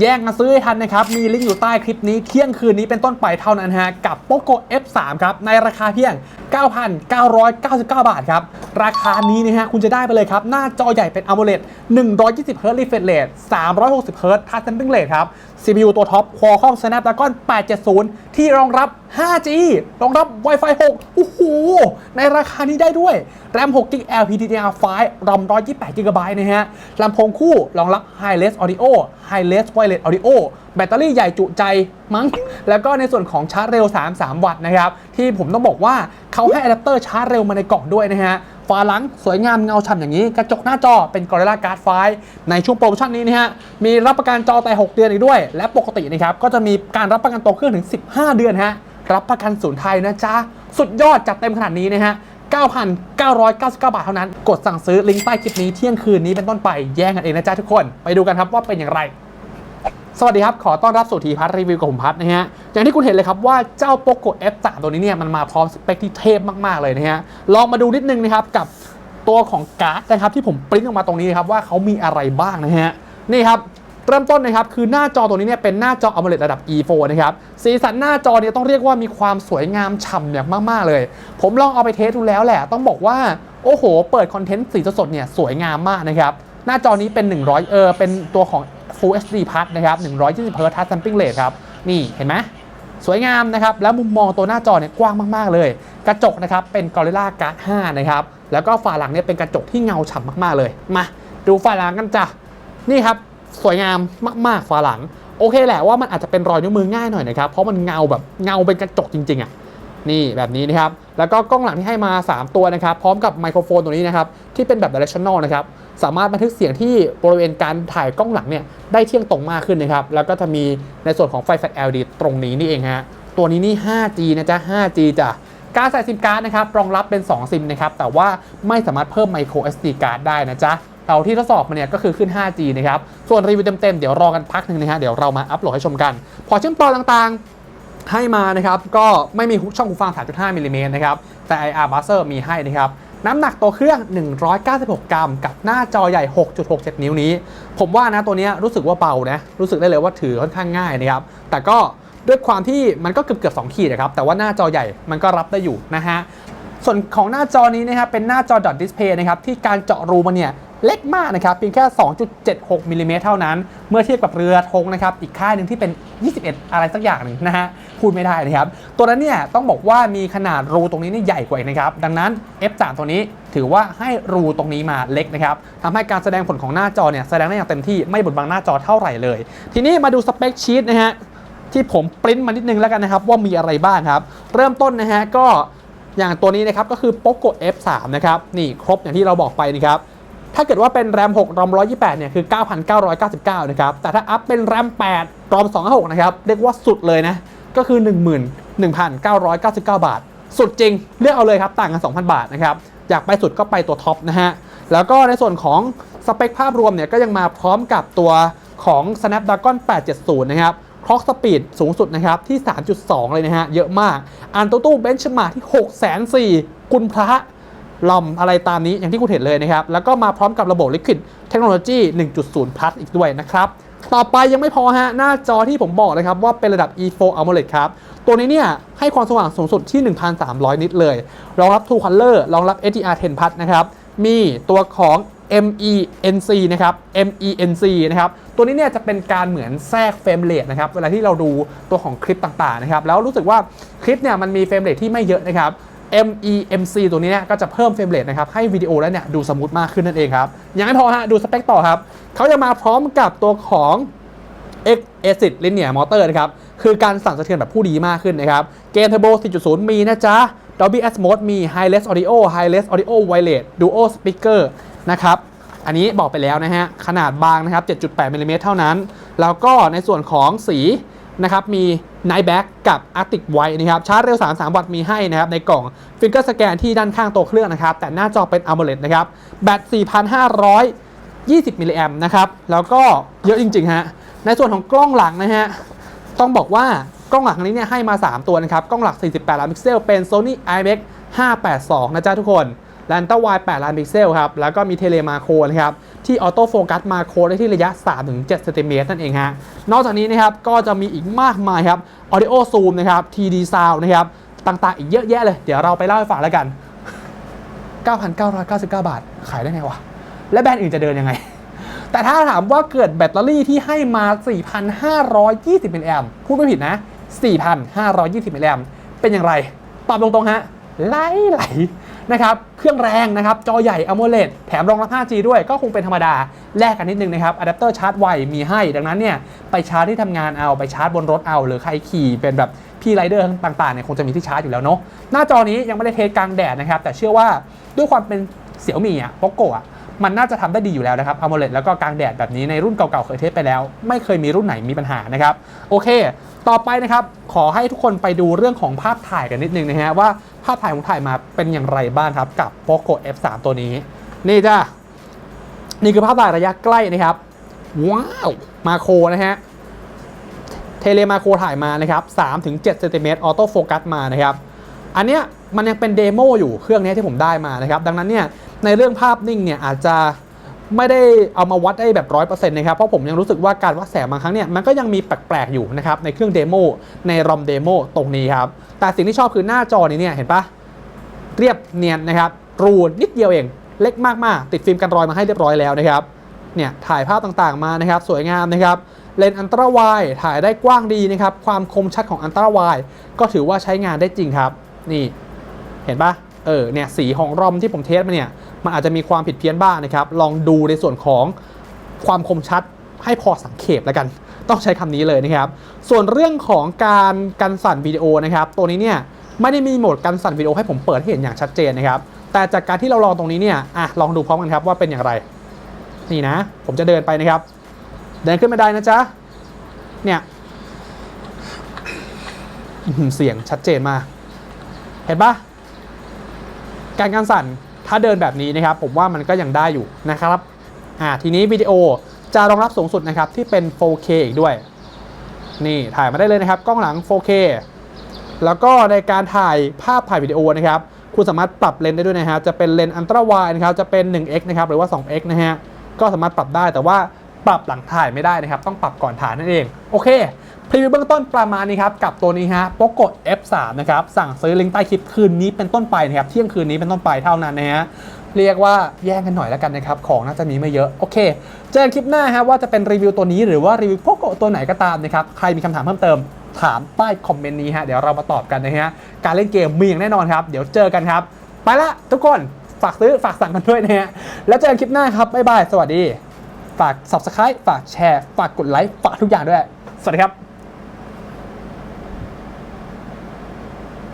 แย่งกันซื้อให้ทันนะครับ มีลิงก์อยู่ใต้คลิปนี้เที่ยงคืนนี้เป็นต้นไปเท่านั้นฮะกับ POCO F3 ครับในราคาเพียง 9,999 บาทครับ ราคานี้นะฮะคุณจะได้ไปเลยครับ หน้าจอใหญ่เป็น AMOLED 120 Hz refresh rate 360 Hz touch sampling rate ครับ CPU ตัวท็อป Qualcomm Snapdragon 870 ที่รองรับ 5G รองรับ Wi-Fi 6 โอ้โห ในราคานี้ได้ด้วยแรม6 g b LPDDR5 รอม128 g b นะฮะ ลำโพงคู่รองรับ High-res Audio High-res Wireless Audio แบตเตอรี่ใหญ่จุใจมั้ง แล้วก็ในส่วนของชาร์จเร็ว 33 วัตต์นะครับ ที่ผมต้องบอกว่า เขาให้อะแดปเตอร์ชาร์จเร็วมาในกล่องด้วยนะฮะฝาหลังสวยงามเงาฉ่ำอย่างนี้ กระจกหน้าจอเป็น Gorilla Glass 5ในช่วงโปรโมชั่นนี้นะฮะ มีรับประกันจอแต่ 6 เดือนอีกด้วย และปกตินะครับ ก็จะมีการรับประกันตัวเครื่องถึง 15 เดือนฮะ รับประกันศูนย์ไทยนะจ๊ะ สุดยอดจัดเต็มขนาดนี้นะฮะ 9,999 บาทเท่านั้น กดสั่งซื้อลิงก์ใต้คลิปนี้เที่ยงคืนนี้เป็นต้นไปแย่งกันเองนะจ๊ะทุกคน ไปดูกันครับว่าเป็นอย่างไร สวัสดีครับ ขอต้อนรับสู่ทีพัทรีวิวกับผมพัทนะฮะ อย่างที่คุณเห็นเลยครับว่าเจ้า POCO F3 ตัวนี้เนี่ยมันมาพร้อมสเปคที่เทพมาก ๆ เลยนะฮะ ลองมาดูนิดนึงนะครับกับตัวของการ์ดนะครับที่ผมปริ้นออกมาตรงนี้นะครับว่าเขามีอะไรบ้างนะฮะ นี่ครับเริ่มต้นนะครับคือหน้าจอตัวนี้เนี่ยเป็นหน้าจอ AMOLED ระดับ E4 นะครับสีสันหน้าจอเนี่ยต้องเรียกว่ามีความสวยงามฉ่ำอย่างมากๆเลย ผมลองเอาไปเทสดูแล้วแหละ ต้องบอกว่าโอ้โห เปิดคอนเทนต์สีสดๆเนี่ยสวยงามมากนะครับหน้าจอนี้เป็น 100 เออเป็นตัวของ Full HD Plus นะครับ120 Hz Touch Sampling Rate ครับ นี่เห็นไหมสวยงามนะครับ แล้วมุมมองตัวหน้าจอเนี่ยกว้างมาก ๆ เลย กระจกนะครับเป็น Gorilla Glass 5นะครับ แล้วก็ฝาหลังเนี่ยเป็นกระจกที่เงาฉ่ำมากๆเลย มาดูฝาหลังกันจ้ะ นี่ครับ สวยงามมากๆฝาหลัง โอเคแหละว่ามันอาจจะเป็นรอยนิ้วมือง่ายหน่อยนะครับ เพราะมันเงาแบบเงาเป็นกระจกจริงๆอะ นี่แบบนี้นะครับ แล้วก็กล้องหลังที่ให้มา 3 ตัวนะครับ พร้อมกับไมโครโฟนตัวนี้นะครับ ที่เป็นแบบ directional นะครับ สามารถบันทึกเสียงที่บริเวณการถ่ายกล้องหลังเนี่ยได้เที่ยงตรงมากขึ้นนะครับ แล้วก็จะมีในส่วนของไฟแฟลช LED ตรงนี้นี่เองฮะ ตัวนี้นี่ 5G นะจ๊ะ 5G จ้ะการใส่ซิมการ์ดนะครับ รองรับเป็น 2 ซิมนะครับ แต่ว่าไม่สามารถเพิ่ม micro SD card ได้นะจ๊ะเราที่ทดสอบมาเนี่ยก็คือขึ้น 5G นะครับ ส่วนรีวิวเต็มๆ เดี๋ยวรอกันพักหนึ่งนะฮะ เดี๋ยวเรามาอัปโหลดให้ชมกัน พอเชื่อมต่อต่างๆ ให้มานะครับก็ไม่มีช่องหูฟัง 3.5มิลลิเมตรนะครับแต่ IR buzzer มีให้นะครับน้ำหนักตัวเครื่อง 196 กรัม กับหน้าจอใหญ่ 6.67 นิ้วนี้ ผมว่านะตัวนี้รู้สึกว่าเบานะ รู้สึกได้เลยว่าถือค่อนข้างง่ายนะครับ แต่ก็ด้วยความที่มันก็เกือบเกือบ2ขีดนะครับ แต่ว่าหน้าจอใหญ่มันก็รับได้อยู่นะฮะ ส่วนของหน้าจอนี้นะครับเป็นหน้าจอ dot display นะครับที่การเจาะรูมันเนี่ย เล็กมากนะครับเพียงแค่ 2.76มิลลิเมตรเท่านั้น เมื่อเทียบกับเรือธงนะครับอีกค่ายหนึ่งที่เป็น 21 อะไรสักอย่างหนึ่งนะฮะพูดไม่ได้นะครับ ตัวนั้นเนี่ยต้องบอกว่ามีขนาดรูตรงนี้นี่ใหญ่กว่าอีกนะครับ ดังนั้น F3 ตัวนี้ถือว่าให้รูตรงนี้มาเล็กนะครับทำให้การแสดงผลของหน้าจอเนี่ยแสดงได้อย่างเต็มที่ไม่บดบังหน้าจอเท่าไหร่เลย ทีนี้มาดูสเปคชีตนะฮะที่ผมปริ้นมานิดนึงแล้วกันนะครับว่ามีอะไรบ้างครับ เริ่มต้นนะฮะก็อย่างตัวนี้นะครับก็คือ POCO F3 นะครับนี่ครบอย่างที่เราบอกไปนะครับ ถ้าเกิดว่าเป็นแรม6รอม128เนี่ยคือ 9,999 นะครับ แต่ถ้าอัพเป็นแรม8รอม256 นะครับ เรียกว่าสุดเลยนะ ก็คือ 11,999 บาท สุดจริง เลือกเอาเลยครับ ต่างกัน 2,000 บาทนะครับ อยากไปสุดก็ไปตัวท็อปนะฮะ แล้วก็ในส่วนของสเปคภาพรวมเนี่ยก็ยังมาพร้อมกับตัวของ Snapdragon 870 นะครับคล็อกสปีดสูงสุดนะครับที่ 3.2 เลยนะฮะ เยอะมาก อันตัวตู้เบนช์มาที่ 6 4 0 0 0คุณพระ ลอมอะไรตามนี้อย่างที่คุณเห็นเลยนะครับ แล้วก็มาพร้อมกับระบบ Liquid Technology 1.0 plus อีกด้วยนะครับ ต่อไปยังไม่พอฮะ หน้าจอที่ผมบอกนะครับ ว่าเป็นระดับ E4 AMOLED ครับ ตัวนี้เนี่ยให้ความสว่างสูงสุดที่ 1,300 นิตเลย รองรับ True Color รองรับ HDR10 plus นะครับ มีตัวของ MENC นะครับ MENC นะครับ ตัวนี้เนี่ยจะเป็นการเหมือนแทรกเฟรมเรทนะครับ เวลาที่เราดูตัวของคลิปต่างๆนะครับ แล้วรู้สึกว่าคลิปเนี่ยมันมีเฟรมเรทที่ไม่เยอะนะครับ MEMC ตัวนี้เนี่ยก็จะเพิ่มเฟรมเรทนะครับให้วิดีโอแล้วเนี่ยดูสมูทมากขึ้นนั่นเองครับ ยังไม่พอฮะดูสเปคต่อครับเขาจะมาพร้อมกับตัวของ X Acid Linear Motor นะครับ คือการสั่นสะเทือนแบบผู้ดีมากขึ้นนะครับ เกม Turbo 4.0 มีนะจ๊ะ Dolby Atmos มี High-res Audio High-res Audio Wireless Duo Speaker นะครับ อันนี้บอกไปแล้วนะฮะ ขนาดบางนะครับ 7.8มิลลิเมตรเท่านั้น แล้วก็ในส่วนของสี นะครับมี Night Back กับ Arctic White นะครับชาร์จเร็ว 33 วัตต์มีให้นะครับในกล่อง Finger Scan ที่ด้านข้างตัวเครื่องนะครับ แต่หน้าจอเป็น AMOLED นะครับแบต 4,520 มิลลิแอมป์นะครับ แล้วก็เยอะจริง ๆ ฮะ ในส่วนของกล้องหลังนะฮะ ต้องบอกว่ากล้องหลังนี้เนี่ยให้มา 3 ตัวนะครับ กล้องหลัก 48 ล้านพิกเซล เป็น Sony IMX 582 นะจ๊ะทุกคนแลนต้าวาย8ล้านพิกเซลครับแล้วก็มีเทเลมาโคนะครับ ที่ออโต้โฟกัสมาโครได้ที่ระยะ 3-7เซนติเมตรนั่นเองฮะ นอกจากนี้นะครับก็จะมีอีกมากมายครับ Audio Zoom นะครับ TD Sound นะครับต่างๆ อีกเยอะแยะเลย เดี๋ยวเราไปเล่าให้ฟังแล้วกัน 9,999 บาท ขายได้ไงวะ และแบรนด์อื่นจะเดินยังไง แต่ถ้าถามว่าเกิดแบตเตอรี่ที่ให้มา 4,520มิลลิแอมพูดไม่ผิดนะ 4,520มิลลิแอมเป็นอย่างไร ตอบตรงๆฮะไหลไหล นะครับเครื่องแรงนะครับจอใหญ่ AMOLED แถมรองรับ 5G ด้วยก็คงเป็นธรรมดาแลกกันนิดนึงนะครับอะแดปเตอร์ชาร์จไวมีให้ ดังนั้นเนี่ยไปชาร์จที่ทำงานเอาไปชาร์จบนรถเอา หรือใครขี่เป็นแบบพี่ไรเดอร์ต่างๆเนี่ยคงจะมีที่ชาร์จอยู่แล้วเนาะหน้าจอนี้ยังไม่ได้เทสกลางแดดนะครับแต่เชื่อว่าด้วยความเป็นเสี่ยวมี่อะโปโกะ มันน่าจะทำได้ดีอยู่แล้วนะครับ AMOLED แล้วก็กลางแดดแบบนี้ในรุ่นเก่าๆเคยเทสไปแล้ว ไม่เคยมีรุ่นไหนมีปัญหานะครับ โอเค ต่อไปนะครับ ขอให้ทุกคนไปดูเรื่องของภาพถ่ายกันนิดนึงนะฮะว่าภาพถ่ายของถ่ายมาเป็นอย่างไรบ้างครับ กับ POCO F3 ตัวนี้ นี่จ้านี่คือภาพถ่ายระยะใกล้นะครับว้าวมาโครนะฮะเทเลมาโครถ่ายมานะครับ3-7เซนติเมตรออโต้โฟกัสมานะครับอันเนี้ยมันยังเป็นเดโมอยู่เครื่องนี้ที่ผมได้มานะครับ ดังนั้นเนี่ย ในเรื่องภาพนิ่งเนี่ยอาจจะไม่ได้เอามาวัดได้แบบร้อยเปอร์เซ็นต์นะครับเพราะผมยังรู้สึกว่าการวัดแสงบางครั้งเนี่ยมันก็ยังมีแปลกๆอยู่นะครับในเครื่องเดโมในรอมเดโมตรงนี้ครับแต่สิ่งที่ชอบคือหน้าจอนี้เนี่ยเห็นปะเรียบเนียนนะครับรูนิดเดียวเองเล็กมากๆ ติดฟิล์มกันรอยมาให้เรียบร้อยแล้วนะครับเนี่ยถ่ายภาพต่างๆมานะครับสวยงามนะครับเลนส์อันตราไวถ่ายได้กว้างดีนะครับความคมชัดของอันตราไวก็ถือว่าใช้งานได้จริงครับนี่เห็นปะเออเนี่ยสีของรอมที่ผมเทสมาเนี่ย มันอาจจะมีความผิดเพี้ยนบ้างนะครับ ลองดูในส่วนของความคมชัดให้พอสังเขปแล้วกัน ต้องใช้คำนี้เลยนะครับ ส่วนเรื่องของการกันสั่นวิดีโอนะครับ ตัวนี้เนี่ยไม่ได้มีโหมดกันสั่นวิดีโอให้ผมเปิดให้เห็นอย่างชัดเจนนะครับ แต่จากการที่เราลองตรงนี้เนี่ยอะลองดูพร้อมกันครับว่าเป็นอย่างไร นี่นะ ผมจะเดินไปนะครับ เดินขึ้นบันได้นะจ๊ะ เนี่ยเสียงชัดเจนมาก เห็นปะการการสั่น ถ้าเดินแบบนี้นะครับผมว่ามันก็ยังได้อยู่นะครับอ่าทีนี้วิดีโอจะรองรับสูงสุดนะครับที่เป็น 4K อีกด้วย นี่ถ่ายมาได้เลยนะครับ กล้องหลัง 4K แล้วก็ในการถ่ายภาพถ่ายวิดีโอนะครับ คุณสามารถปรับเลนส์ได้ด้วยนะฮะจะเป็นเลนส์อันตราไวด์นะครับจะเป็น 1x นะครับหรือว่า 2x นะฮะก็สามารถปรับได้แต่ว่าปรับหลังถ่ายไม่ได้นะครับ ต้องปรับก่อนถ่ายนั่นเอง โอเค พรีวิวเบื้องต้นประมาณนี้ครับ กับตัวนี้ฮะ POCO F3 นะครับ สั่งซื้อลิงก์ใต้คลิปคืนนี้เป็นต้นไปนะครับ เที่ยงคืนนี้เป็นต้นไปเท่านั้นนะฮะเรียกว่าแย่งกันหน่อยแล้วกันนะครับ ของน่าจะมีไม่เยอะ โอเค เจอกันคลิปหน้าฮะว่าจะเป็นรีวิวตัวนี้หรือว่ารีวิว POCO ตัวไหนก็ตามนะครับ ใครมีคำถามเพิ่มเติมถามใต้คอมเมนต์นี้ฮะเดี๋ยวเรามาตอบกันนะฮะการเล่นเกมมีอย่างแน่นอนครับ เดี๋ยวเจอกันครับ ไปละทุกคนฝากซื้อฝากสั่งกันด้วยนะฮะแล้วเจอกันคลิปหน้าครับบ๊ายบายสวัสดี ฝาก subscribe ฝากแชร์ ฝากกดไลค์ฝากทุกอย่างด้วย สวัสดีครับ